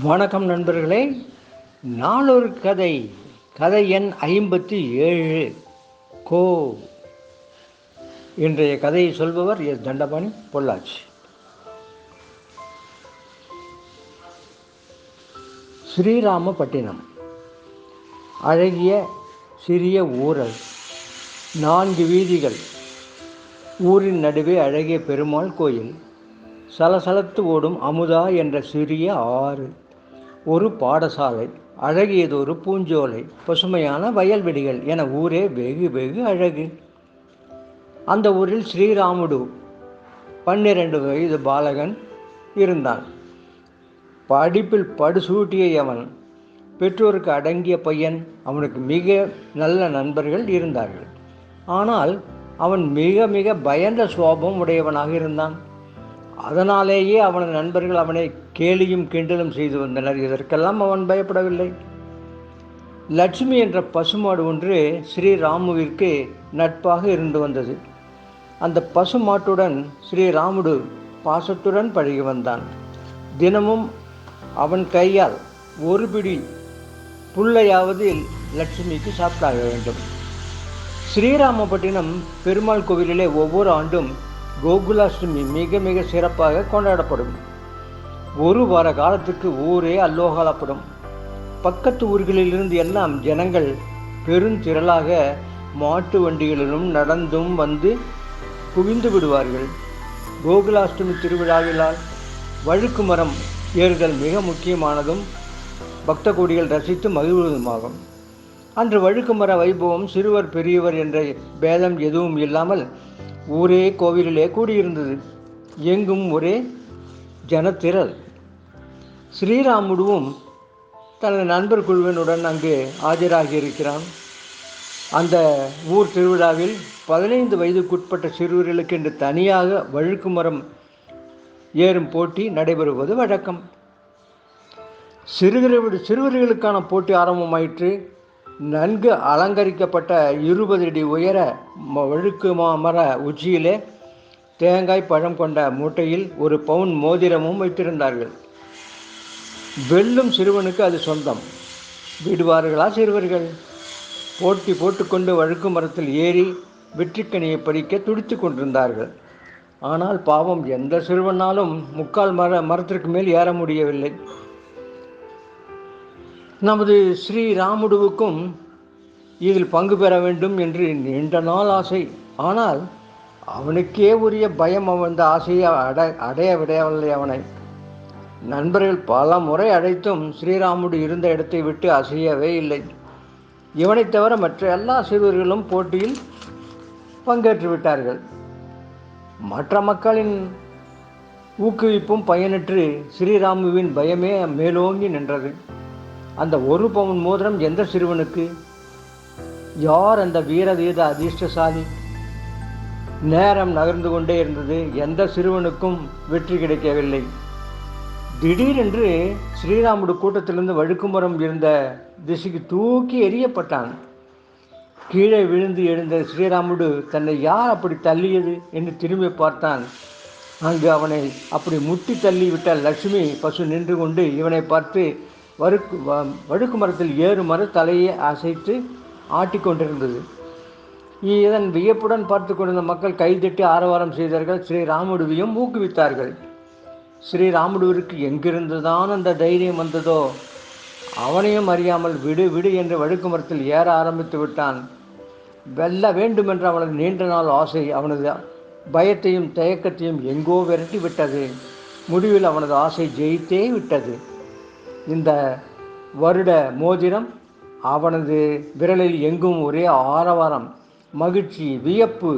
வணக்கம் நண்பர்களே. நாளொரு கதை. கதை எண் ஐம்பத்தி ஏழு. கோ. இன்றைய கதையை சொல்பவர் எஸ். தண்டபாணி பொள்ளாச்சி. ஸ்ரீராமபட்டினம். அழகிய சிறிய ஊரல். நான்கு வீதிகள். ஊரின் நடுவே அழகிய பெருமாள் கோயில். சலசலத்து ஓடும் அமுதா என்ற சிறிய ஆறு. ஒரு பாடசாலை அழகியதொரு பூஞ்சோலை பசுமையான வயல்வெளிகள் என ஊரே வெகு வெகு அழகு. அந்த ஊரில் ஸ்ரீராமுடு பன்னிரண்டு வயது பாலகன் இருந்தான். படிப்பில் படுசூட்டிய அவன் பெற்றோருக்கு அடங்கிய பையன் அவனுக்கு மிக நல்ல நண்பர்கள் இருந்தார்கள். ஆனால் அவன் மிக மிக பயந்த சுவாபம் உடையவனாக இருந்தான். அதனாலேயே அவனது நண்பர்கள் அவனை கேலியும் கிண்டலும் செய்து வந்தனர். இதற்கெல்லாம் அவன் பயப்படவில்லை. லட்சுமி என்ற பசுமாடு ஒன்று ஸ்ரீராமுவிற்கு நட்பாக இருந்து வந்தது. அந்த பசுமாட்டுடன் ஸ்ரீராமுடு பாசத்துடன் பழகி வந்தான். தினமும் அவன் கையால் ஒரு பிடி புல்லையாவது லட்சுமிக்கு சாப்பிட்டாக வேண்டும். ஸ்ரீராமபட்டினம் பெருமாள் கோவிலிலே ஒவ்வொரு ஆண்டும் கோகுலாஷ்டமி மிக மிக சிறப்பாக கொண்டாடப்படும். ஒரு வார காலத்துக்கு ஊரே அல்லோகலப்படும். பக்கத்து ஊர்களிலிருந்து எல்லாம் ஜனங்கள் பெருந்திரளாக மாட்டு வண்டிகளிலும் நடந்தும் வந்து குவிந்து விடுவார்கள். கோகுலாஷ்டமி திருவிழாவிலால் வழுக்கு மரம் ஏறுதல் மிக முக்கியமானதும் பக்த கோடிகள் ரசித்து மகிழ்வதுமாகும். அன்று வழுக்கு மர வைபவம் சிறுவர் பெரியவர் என்ற பேதம் எதுவும் இல்லாமல் ஊரே கோவிலிலே கூடியிருந்தது. எங்கும் ஒரே ஜனத்திரள். ஸ்ரீராமுடுவும் தனது நண்பர் குழுவினுடன் அங்கு ஆஜராகி இருக்கிறான் அந்த ஊர் திருவிழாவில் பதினைந்து வயதுக்குட்பட்ட சிறுவர்களுக்கு என்று தனியாக வழுக்கு மரம் ஏறும் போட்டி நடைபெறுவது வழக்கம். சிறுவர் சிறுவர்களுக்கான போட்டி ஆரம்பமாயிற்று. நன்கு அலங்கரிக்கப்பட்ட இருபது அடி உயர ம- வழுக்கு மர உச்சியிலே தேங்காய் பழம் கொண்ட மூட்டையில் ஒரு பவுன் மோதிரமும் வைத்திருந்தார்கள். வெல்லும் சிறுவனுக்கு அது சொந்தம். விடுவார்களா சிறுவர்கள்? போட்டி போட்டுக்கொண்டு வழுக்கு மரத்தில் ஏறி வெற்றிக்கனியை பறிக்க துடித்து கொண்டிருந்தார்கள். ஆனால் பாவம் எந்த சிறுவனாலும் முக்கால் மர மரத்திற்கு மேல் ஏற முடியவில்லை. நமது ஸ்ரீராமுடுவுக்கும் இதில் பங்கு பெற வேண்டும் என்று நீண்ட நாள் ஆசை. ஆனால் அவனுக்கே உரிய பயம் அவன் ஆசையை அட அடைய விடையவில்லை அவனை. நண்பர்கள் பல முறை அழைத்தும் ஸ்ரீராமுடு இருந்த இடத்தை விட்டு அசையவே இல்லை. இவனைத் தவிர மற்ற எல்லா சிறுவர்களும் போட்டியில் பங்கேற்று விட்டார்கள். மற்ற மக்களின் ஊக்குவிப்பும் பயனற்று ஸ்ரீராமுவின் பயமே மேலோங்கி நின்றது. அந்த ஒரு பவுன் மோதிரம் எந்த சிறுவனுக்கு? யார் அந்த வீரதீத அதிர்ஷ்டசாலி? நேரம் நகர்ந்து கொண்டே இருந்தது. எந்த சிறுவனுக்கும் வெற்றி கிடைக்கவில்லை. திடீரென்று ஸ்ரீராமுடு கூட்டத்திலிருந்து வழுக்குமரம் இருந்த திசைக்கு தூக்கி எறியப்பட்டான். கீழே விழுந்து எழுந்த ஸ்ரீராமுடு தன்னை யார் அப்படி தள்ளியது? என்று திரும்பி பார்த்தான். அங்கு அவனை அப்படி முட்டி தள்ளி விட்ட லட்சுமி பசு நின்று கொண்டு இவனை பார்த்து வறுக்கு வ- வழுக்கு மரத்தில் ஏறுமாறு தலையை அசைத்து ஆட்டிக்கொண்டிருந்தது இதன் வியப்புடன் பார்த்து கொண்டிருந்த மக்கள் கைதட்டி ஆரவாரம் செய்தார்கள். ஸ்ரீராமுடுவையும் ஊக்குவித்தார்கள். ஸ்ரீராமுடுவிற்கு எங்கிருந்துதான் அந்த தைரியம் வந்ததோ அவனையும் அறியாமல் விடு விடு என்று வழுக்குமரத்தில் ஏற ஆரம்பித்து விட்டான். வெல்ல வேண்டுமென்ற அவனது நீண்ட நாள் ஆசை அவனது பயத்தையும் தயக்கத்தையும் எங்கோ விரட்டி விட்டது. முடிவில் அவனது ஆசை ஜெயித்தே விட்டது. இந்த வருட மோதிரம் அவனது விரலில் எங்கும் ஒரே ஆரவாரம் மகிழ்ச்சி வியப்பு.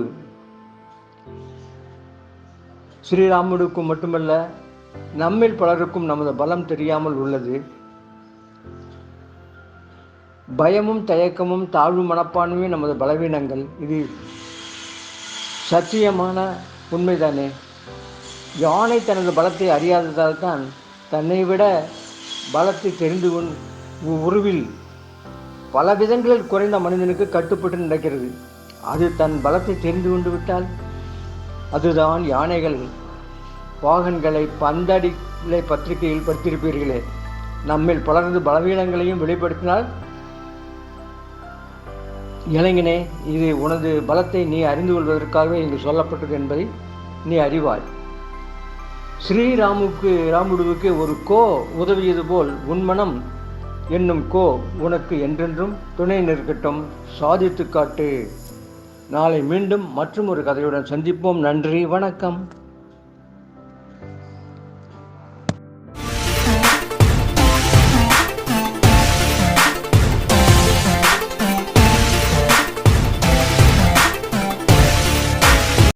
ஸ்ரீராமுடுக்கும் மட்டுமல்ல நம்மில் பலருக்கும் நமது பலம் தெரியாமல் உள்ளது. பயமும் தயக்கமும் தாழ்வு மனப்பான்மையும் நமது பலவீனங்கள். இது சத்தியமான உண்மைதானே? யானை தனது பலத்தை அறியாததால் தான் தன்னை விட பலத்தை தெரிந்து கொண் உருவில் பல விதங்களில் குறைந்த மனிதனுக்கு கட்டுப்பட்டு நடக்கிறது. அது தன் பலத்தை தெரிந்து கொண்டு விட்டால் அதுதான் யானைகள். பாகன்களை பந்தடிகளை பத்திரிகையில் படித்திருப்பீர்களே. நம்மில் பலரது பலவீனங்களையும் வெளிப்படுத்தினால் இளைஞனே இது உனது பலத்தை நீ அறிந்து கொள்வதற்காகவே இங்கு சொல்லப்பட்டது என்பதை நீ அறிவாய். ஸ்ரீராமுக்கு ராமுடுவுக்கு ஒரு கோ உதவியது போல் உன்மனம் என்னும் கோ உனக்கு என்றென்றும் துணை நிற்கட்டும். சாதித்து காட்டு. நாளை மீண்டும் மற்றும் ஒரு கதையுடன் சந்திப்போம். நன்றி. வணக்கம்.